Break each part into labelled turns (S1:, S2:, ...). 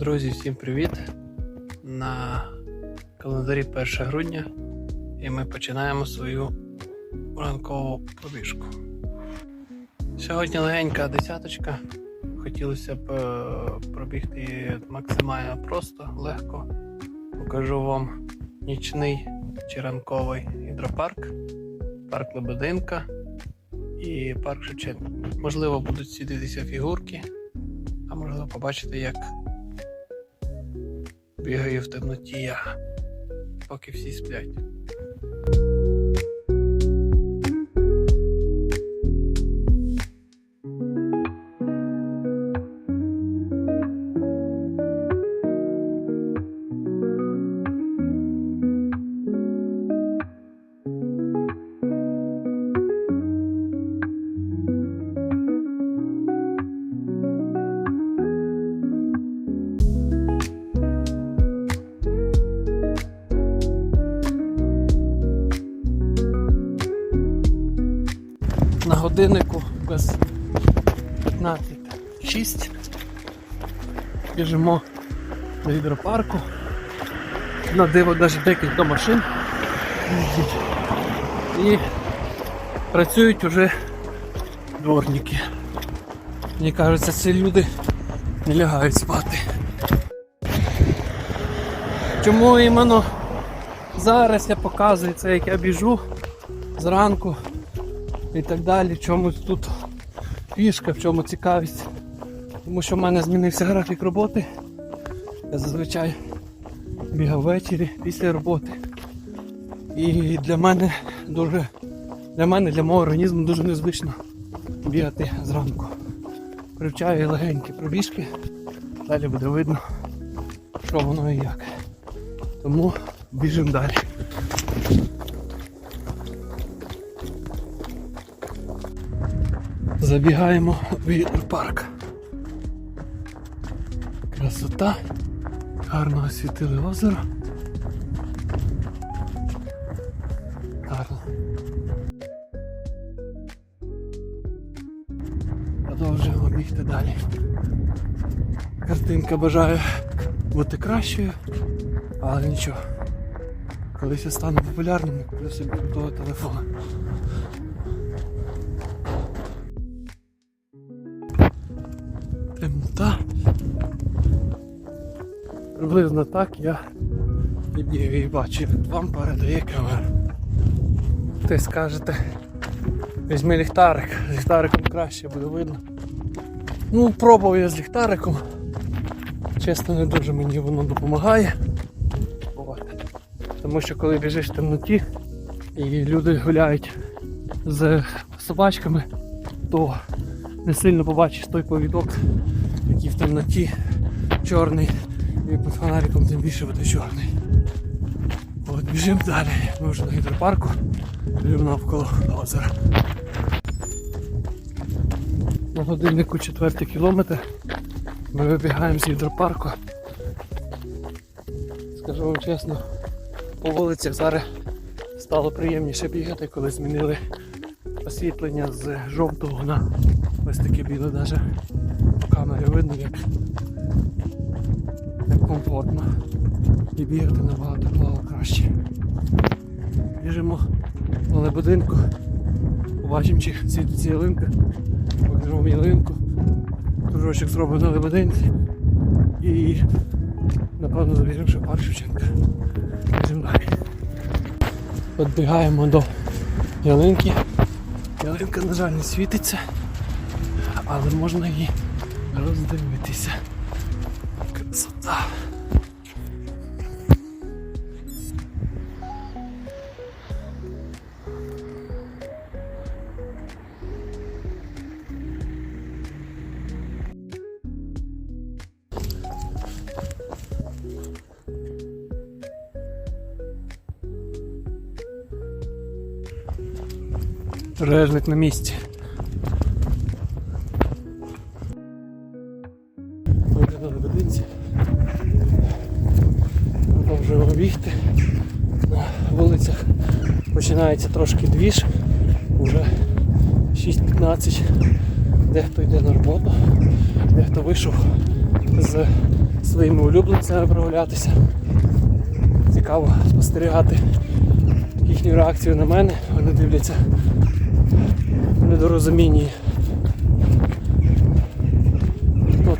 S1: Друзі, всім привіт! На календарі 1 грудня і ми починаємо свою ранкову пробіжку. Сьогодні легенька десяточка. Хотілося б е, пробігти максимально просто, легко. Покажу вам нічний чи ранковий гідропарк, парк Лебединка і парк Шевченка. Можливо, будуть світитися фігурки, а можливо побачити, як Бігаю в темноті я, поки всі сплять. Годиннику без 15.06 біжимо до гідропарку. На диво навіть декілька машин. І працюють уже дворники. Мені кажеться, ці люди не лягають спати. Чому іменно зараз я показую це, як я біжу зранку і так далі. В чому тут фішка, в чому цікавість. Тому що в мене змінився графік роботи. Я зазвичай бігав ввечері після роботи. І для мене дуже для мене, для мого організму дуже незвично бігати зранку. Привчаю легенькі пробіжки, далі буде видно, що воно і як. Тому біжимо далі. Забігаємо в гідропарк. Красота. Гарно освітили озеро. Гарно. Продовжуємо бігти далі. Картинка бажає бути кращою, але нічого. Колись я стану популярним, куплю собі того телефона. Темнота. Приблизно так я і бігаю і вам передає камера. Ти скажете, візьми ліхтарик, з ліхтариком краще буде видно. Ну, пробував я з ліхтариком. Чесно, не дуже мені воно допомагає. От. Тому що коли біжиш в темноті і люди гуляють з собачками, то не сильно побачиш той повідок, який в темноті чорний і під фонариком тим більше буде чорний. От біжимо далі. Ми вже на гідропарку, біжимо навколо озера. На годиннику четвертий кілометр. Ми вибігаємо з гідропарку. Скажу вам чесно, по вулицях зараз стало приємніше бігати, коли змінили освітлення з жовтого на ось таке біле навіть по камері видно як, як комфортно і бігати набагато плавно краще. Біжимо на будинку, побачимо чи світиться ялинка, покажемо ялинку, кружочок зробимо на лебединці і напевно забіжимо ще парк Шевченка. Біжимо далі. Підбігаємо до ялинки. Ялинка, на жаль, не світиться, але можна її роздивитися. Красота. Режник на місці. На Лебединці. Продовжуємо бігти. На вулицях починається трошки двіж. Уже 6.15. Дехто йде на роботу, дехто вийшов з своїми улюбленцями прогулятися. Цікаво спостерігати їхню реакцію на мене. Вони дивляться в недорозумінні.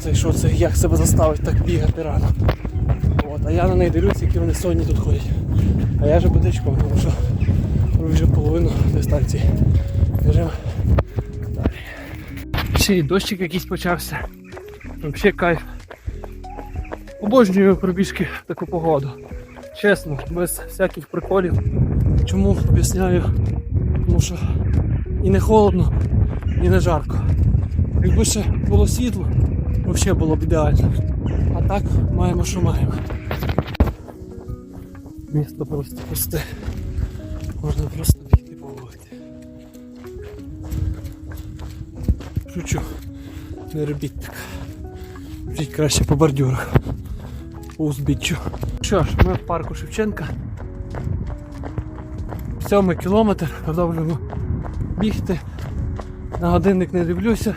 S1: Це, що це, як себе заставить так бігати рано. От, а я на них дивлюся, які вони сонні тут ходять. А я вже бодичком, тому що вже половину дистанції. Біжимо. Ще й дощик якийсь почався. Взагалі кайф. Обожнюю пробіжки в таку погоду. Чесно, без всяких приколів. Чому об'ясняю? Тому що і не холодно, і не жарко. Якби ще було світло, взагалі було б ідеально. А так маємо, що маємо. Місто просто пусте. Можна просто бігти по вулиці. Шучу. Не робіть так. Жіть краще по бордюрах. По узбіччю. Що ж, ми в парку Шевченка. Сьомий кілометр, продовжуємо бігти. На годинник не дивлюся.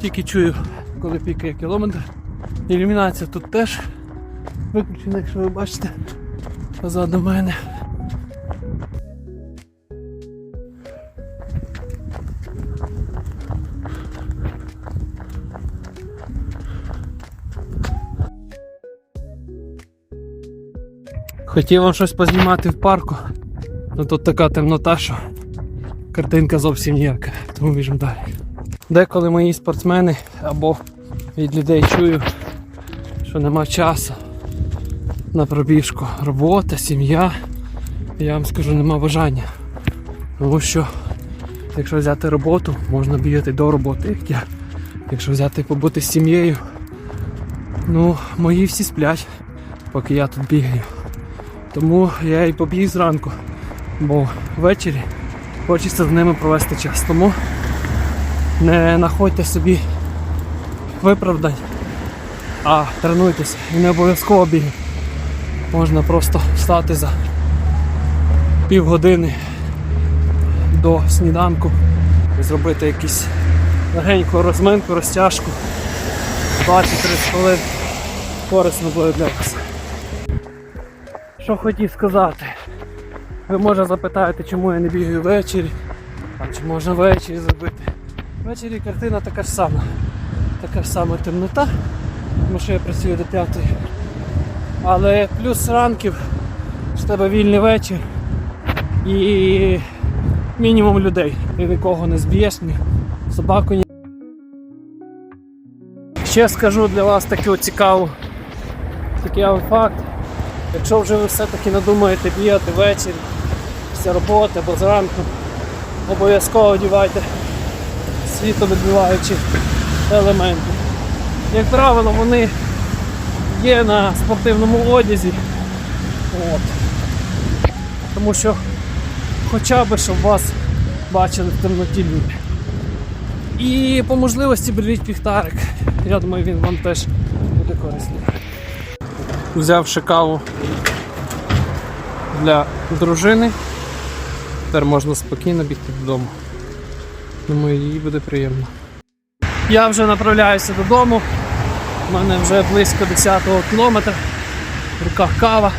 S1: Тільки чую, коли пікає кілометр. Ілюмінація тут теж виключена, якщо ви бачите, позаду мене. Хотів вам щось познімати в парку, але тут така темнота, що картинка зовсім ніяка, тому біжимо далі. Деколи мої спортсмени або від людей чую, що нема часу на пробіжку. Робота, сім'я. Я вам скажу, нема бажання. Тому що якщо взяти роботу, можна бігати до роботи, як я. Якщо взяти побути з сім'єю, ну, мої всі сплять, поки я тут бігаю. Тому я і побіг зранку, бо ввечері хочеться з ними провести час. Тому не знаходьте собі виправдань, а тренуйтесь і не обов'язково бігати. Можна просто встати за півгодини до сніданку і зробити якусь легеньку розминку, розтяжку 20-30 хвилин. Корисно буде для вас. Що хотів сказати? Ви може запитаєте, чому я не бігаю ввечері, а чи можна ввечері зробити. Ввечері картина така ж сама. Така сама темнота, тому що я працюю до п'ятої. Але плюс ранків, в тебе вільний вечір і мінімум людей. Ти нікого не зб'єш, ні собаку ні. Ще скажу для вас таку цікаву вам факт. Якщо вже ви все-таки надумаєте бігати ввечері після роботи або зранку, обов'язково одівайте світовідбиваючі елементи. Як правило, вони є на спортивному одязі. От. Тому що хоча б щоб вас бачили в темноті люди. І по можливості беріть піхтарик. Я думаю, він вам теж буде корисний. Взявши каву для дружини. Тепер можна спокійно бігти додому. Думаю, їй буде приємно. Я вже направляюся додому. У мене вже близько 10-го кілометра. В руках кава.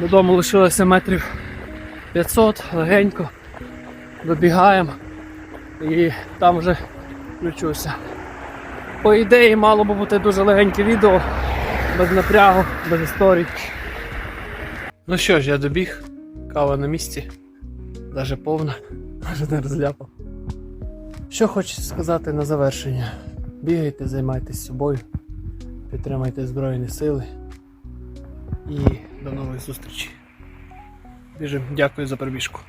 S1: Додому лишилося метрів 500, легенько. Добігаємо і там вже включуся. По ідеї мало би бути дуже легеньке відео, без напрягу, без історій. Ну що ж, я добіг, кава на місці, навіть повна, навіть не розляпав. Що хочу сказати на завершення. Бігайте, займайтесь собою, підтримайте Збройні Сили і до нових зустрічей. Біжимо. Дякую за пробіжку.